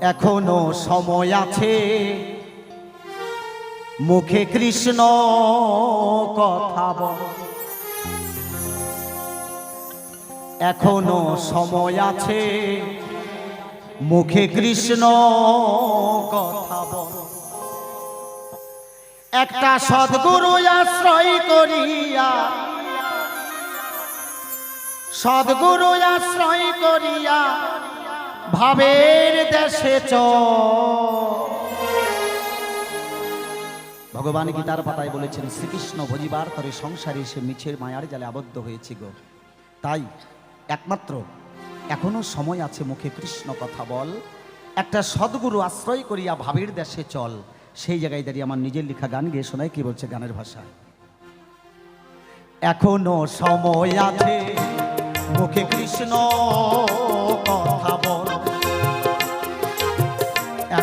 এখনও সময় আছে। মুখে কৃষ্ণ কথা বল। এখনও সময় আছে। মুখে কৃষ্ণ কথা বল। একটা সদ্গুরু আশ্রয় করিয়া, সদ্গুরু আশ্রয় করিয়া ভাবের দেশে চ। ভগবান গীতার পাতায় বলেছেন, শ্রীকৃষ্ণ ভজিবার তরে সংসারে সে মিছের মায়ার জালে আবদ্ধ হয়েছে গো। তাই একমাত্র এখনও সময় আছে মুখে কৃষ্ণ কথা বল। একটা সদ্গুরু আশ্রয় করিয়া ভাবের দেশে চল। সেই জায়গায় দাঁড়িয়ে আমার নিজের লেখা গান গিয়ে শোনায়, কি বলছে গানের ভাষায়? এখনও সময় আছে মুখে কৃষ্ণ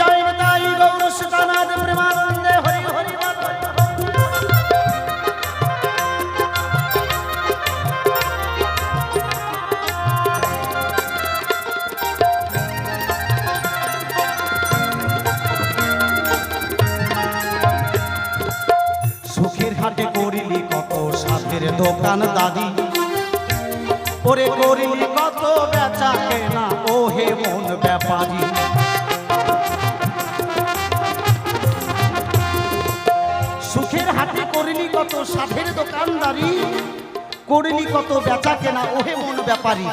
জয় তাই গৌর সুতানাথ প্রেমানন্দে হরি হরি বল। সুখের হাটে করিলি কত সাথের দোকান দাদি ওরে করিলি কত বেচা কেনা ও হে মন ব্যাপারী কত সাধের দোকানদারি করিলি কত বেচা কেনা, ওহে মন ব্যাপারী।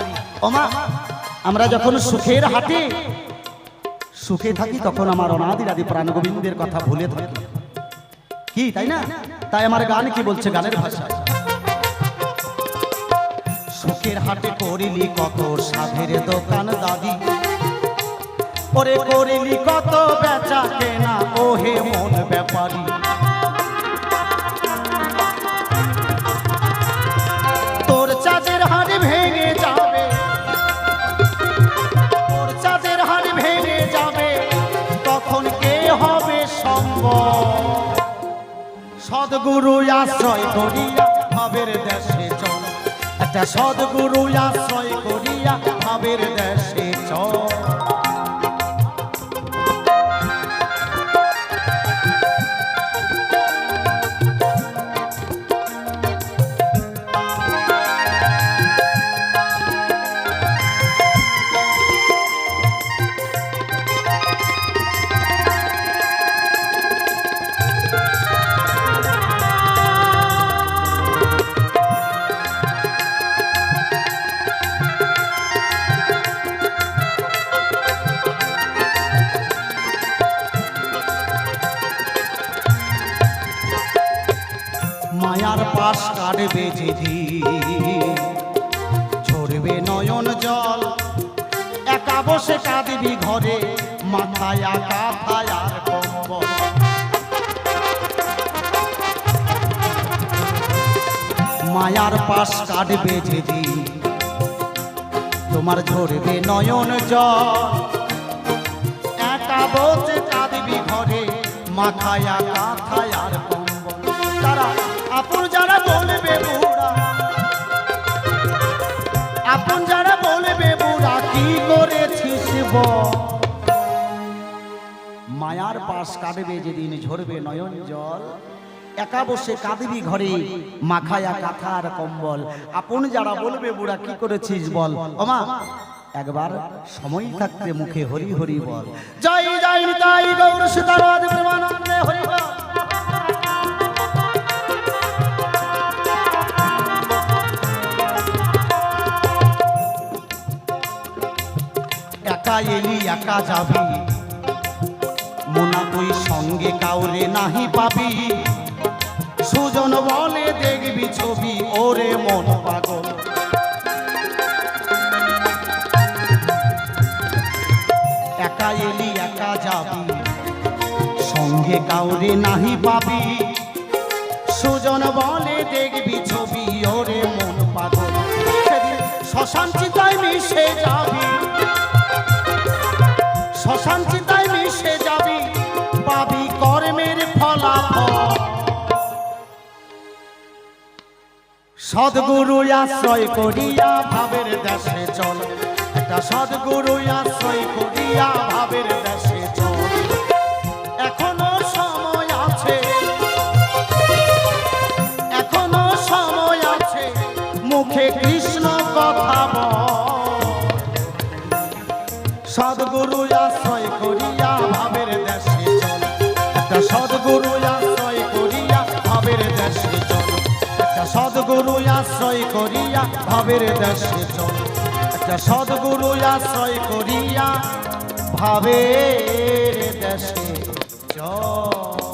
ওমা, আমরা যখন সুখের হাটে, সুখে থাকি তখন আমার অনাদির আদি প্রাণ গোবিন্দের কথা ভুলে থাকি। কি, তাই না? তাই আমার গান কি বলছে গানের ভাষায়? সুখের হাটে করিলি কত সাধের দোকান দাদি ওরে করিলি কত বেচা কেনা, ওহে মন ব্যাপারী। ভেঙে যাবে। তোর চাঁদের হাড় ভেঙে যাবে। তখন কে হবে সম্ভব সদগুরু আশ্রয় করিয়া ভাবের দেশে চল। একটা সদগুরু আশ্রয় করিয়া ভাবের দেশে চল। কাঁদবি ঘরে, মাথায় আকা থায়ার কম্বল। মায়ার পাশ কাটবে যেদিন, তোমার ঝরবে নয়ন জল। একা বসে কাঁদবি ঘরে, মাথায় আকা থায়ার কম্বল। তারা, আপন যারা বলবে বুড়া। আপন যারা বলবে বুড়া, কি করেছিস মায়ার পাশ কাটবে যেদিন ঝরবে নয়ন জল। একা বসে কাঁদবি ঘরে, মাখায়া কাঁথার কম্বল। আপন যারা বলবে, বুড়া, কি করেছিস বল? ওমা একবার সময় থাকতে মুখে হরি হরি বল। জয় জয় তাই গৌর সীতারাধ প্রেমানন্দে হরি এলি একা যাবি? মোনা তুই সঙ্গে কাউরে নাহি পাবি? সুজন বলে দেখবি ছবি, ওরে মন পাগল। এলি একা যাবি? সঙ্গে কাউরে নাহি পাবি? সুজন বলে দেখবি ছবি, ওরে মন পাগল। শ্মশান চিতায় মিশে যাবি। শ্মশান চিতায় মিশে যাবি, পাবি কর্মের ফলাফল। সদগুরু আশ্রয় করিয়া ভাবের দেশে চল। একটা সদগুরু আশ্রয় করিয়া ভাবের সদ্গুরু আশ্রয় করিয়া ভাবের দেশে চল। একটা সদগুরু আশ্রয় করিয়া ভাবের দেশে চল।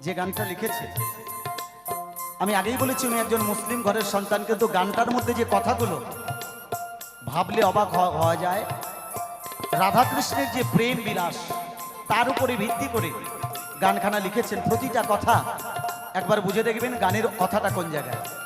যে গানটা লিখেছে, আমি আগেই বলেছি উনি একজন মুসলিম ঘরের সন্তান, কিন্তু গানটার মধ্যে যে কথাগুলো ভাবলে অবাক হওয়া- যায়। রাধাকৃষ্ণের যে প্রেম বিলাস, তার উপরে ভিত্তি করে গানখানা লিখেছেন। প্রতিটা কথা একবার বুঝে দেখবেন গানের কথাটা কোন জায়গায়।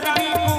Rani Ko.